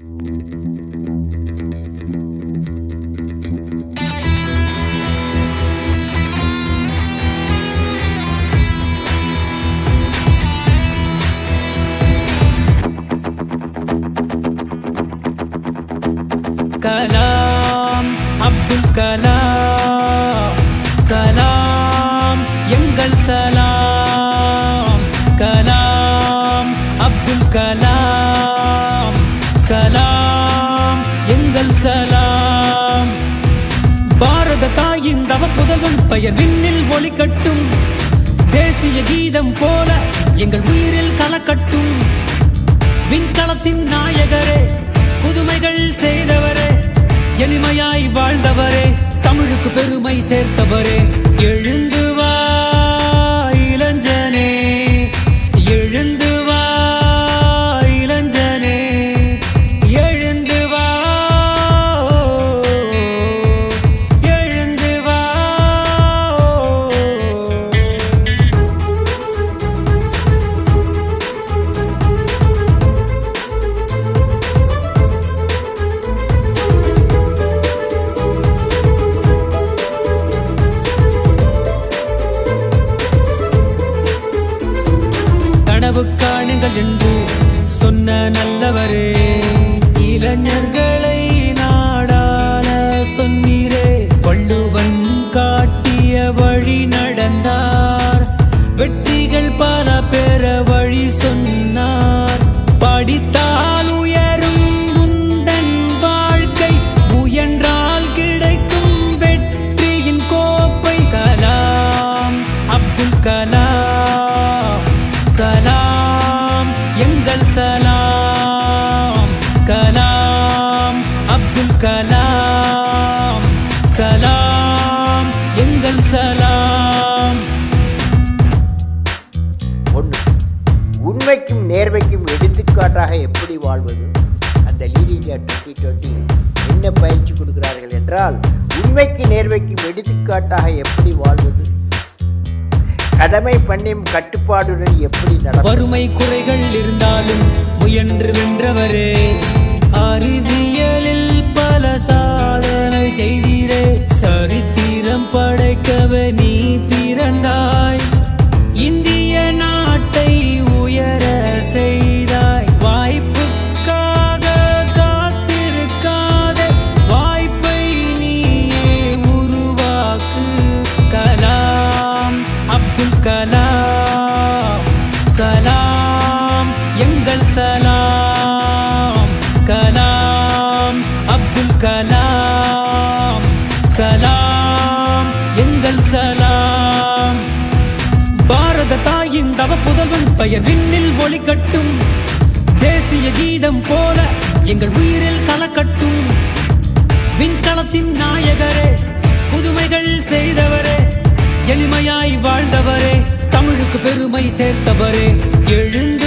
கலாம் அப்துல் கலாம். சலாம் எங்கள் சலாம். கலாம் அப்துல் கலாம். முதல் சலாம். பாரத தாயின் தவ புதல்வன் பெயர் விண்ணில் ஒளிக்கட்டும் தேசிய கீதம் போல எங்கள் உயிரில் கலக்கட்டும் விண்கலத்தின் நாயகரே புதுமைகள் செய்தவரே எளிமையாய் வாழ்ந்தவரே தமிழுக்கு பெருமை சேர்த்தவரே எழுந்த என்று சொன்ன நல்லவரே. இளைஞர்களை உண்மைக்கும் நேர்மைக்கும் எடுத்துக்காட்டாக எப்படி வாழ்வது? அந்த லீட் இந்தியா டுவெண்ட்டி டுவெண்ட்டி என்ன பயிற்சி கொடுக்கிறார்கள் என்றால் உண்மைக்கு நேர்மைக்கும் எடுத்துக்காட்டாக எப்படி வாழ்வது? கடமை பண்ணியும் கட்டுப்பாடுடன் எப்படி நடக்கும் வறுமை குறைகள் இருந்தாலும் முயன்று வென்றவரே. சலாம் எங்கள் சலாம். கலாம் அப்துல் கலாம். சலாம் எங்கள் சலாம். பாரத தாயின் தவ புதல்வன் பெயர் விண்ணில் ஒளிக்கட்டும் தேசிய கீதம் போல எங்கள் உயிரில் கலக்கட்டும் விண்கலத்தின் நாயகரே புதுமைகள் செய்தவரே எளிமையாய் வாழ்ந்தவரே. தமிழுக்கு பெருமை சேர்த்தவரே. எழுந்த